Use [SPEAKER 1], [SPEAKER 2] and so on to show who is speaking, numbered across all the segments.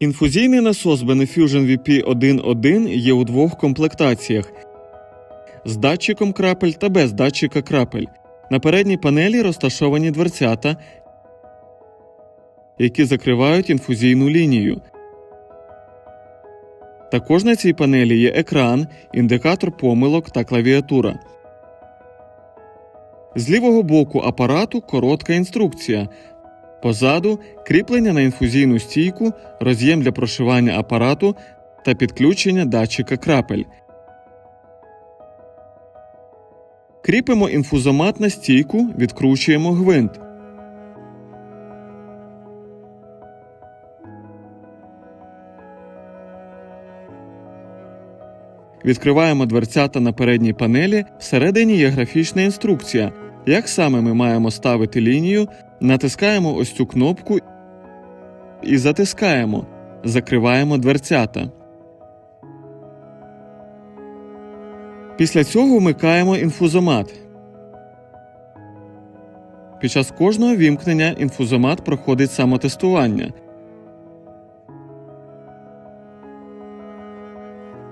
[SPEAKER 1] Інфузійний насос Benefusion VP11 є у двох комплектаціях з датчиком крапель та без датчика крапель. На передній панелі розташовані дверцята, які закривають інфузійну лінію. Також на цій панелі є екран, індикатор помилок та клавіатура. З лівого боку апарату коротка інструкція. Позаду кріплення на інфузійну стійку, роз'єм для прошивання апарату та підключення датчика крапель. Кріпимо інфузомат на стійку, відкручуємо гвинт. Відкриваємо дверцята на передній панелі. Всередині є графічна інструкція, як саме ми маємо ставити лінію, натискаємо ось цю кнопку і затискаємо. Закриваємо дверцята. Після цього вмикаємо інфузомат. Під час кожного вімкнення інфузомат проходить самотестування.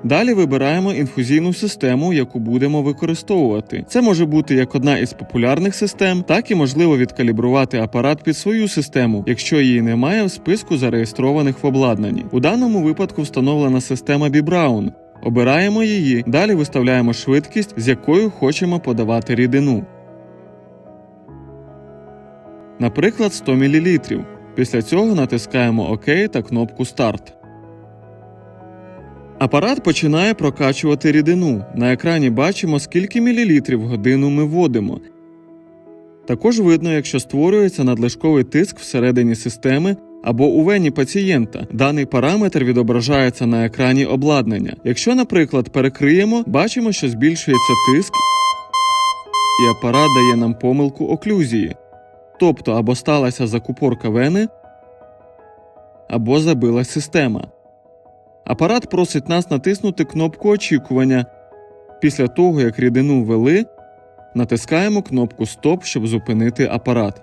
[SPEAKER 1] Далі вибираємо інфузійну систему, яку будемо використовувати. Це може бути як одна із популярних систем, так і можливо відкалібрувати апарат під свою систему, якщо її немає в списку зареєстрованих в обладнанні. У даному випадку встановлена система B-Brown. Обираємо її, далі виставляємо швидкість, з якою хочемо подавати рідину. Наприклад, 100 мл. Після цього натискаємо ОК та кнопку Старт. Апарат починає прокачувати рідину. На екрані бачимо, скільки мілілітрів в годину ми вводимо. Також видно, якщо створюється надлишковий тиск всередині системи або у вені пацієнта. Даний параметр відображається на екрані обладнання. Якщо, наприклад, перекриємо, бачимо, що збільшується тиск, і апарат дає нам помилку оклюзії. Тобто або сталася закупорка вени, або забилась система. Апарат просить нас натиснути кнопку очікування. Після того, як рідину ввели, натискаємо кнопку Стоп, щоб зупинити апарат.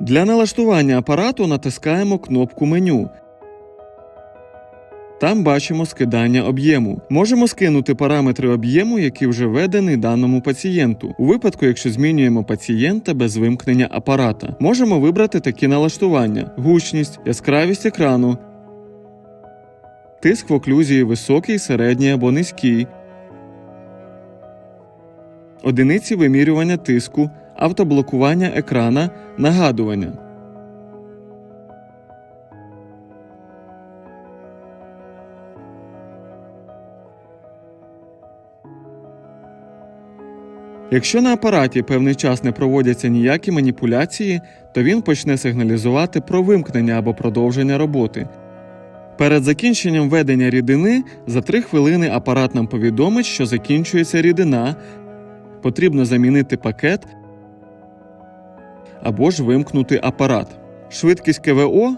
[SPEAKER 1] Для налаштування апарату натискаємо кнопку меню. Там бачимо скидання об'єму. Можемо скинути параметри об'єму, які вже введені даному пацієнту. У випадку, якщо змінюємо пацієнта без вимкнення апарата, можемо вибрати такі налаштування: гучність, яскравість екрану, тиск в оклюзії високий, середній або низький, одиниці вимірювання тиску, автоблокування екрана, нагадування. Якщо на апараті певний час не проводяться ніякі маніпуляції, то він почне сигналізувати про вимкнення або продовження роботи. Перед закінченням введення рідини за 3 хвилини апарат нам повідомить, що закінчується рідина, потрібно замінити пакет або ж вимкнути апарат. Швидкість КВО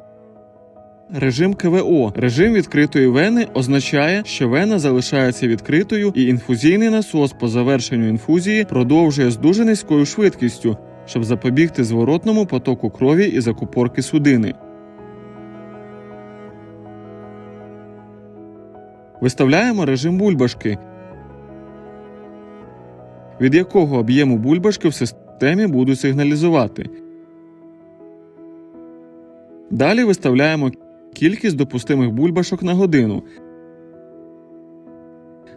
[SPEAKER 1] Режим КВО. Режим відкритої вени означає, що вена залишається відкритою і інфузійний насос по завершенню інфузії продовжує з дуже низькою швидкістю, щоб запобігти зворотному потоку крові і закупорки судини. Виставляємо режим бульбашки, від якого об'єму бульбашки в системі будуть сигналізувати. Далі виставляємо кількість допустимих бульбашок на годину.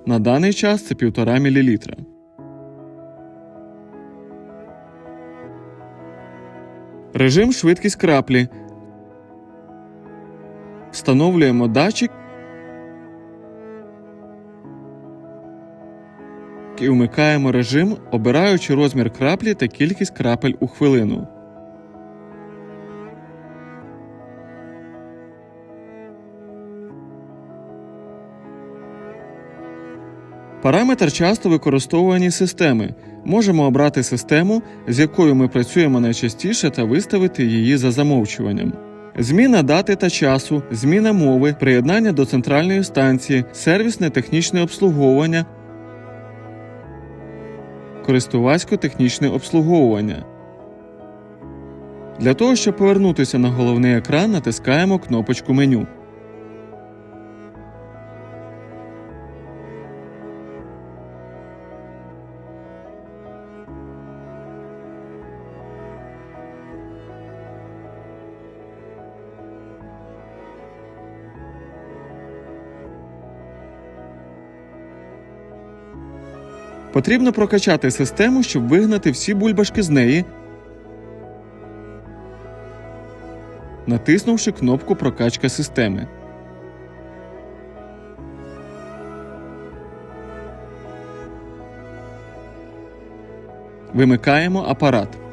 [SPEAKER 1] На даний час це 1,5 мл. Режим швидкість краплі. Встановлюємо датчик і вмикаємо режим, обираючи розмір краплі та кількість крапель у хвилину. Параметр часто використовувані системи. Можемо обрати систему, з якою ми працюємо найчастіше, та виставити її за замовчуванням. Зміна дати та часу, зміна мови, приєднання до центральної станції, сервісне технічне обслуговування, користувацько-технічне обслуговування. Для того, щоб повернутися на головний екран, натискаємо кнопочку меню. Потрібно прокачати систему, щоб вигнати всі бульбашки з неї, натиснувши кнопку Прокачка системи. Вимикаємо апарат.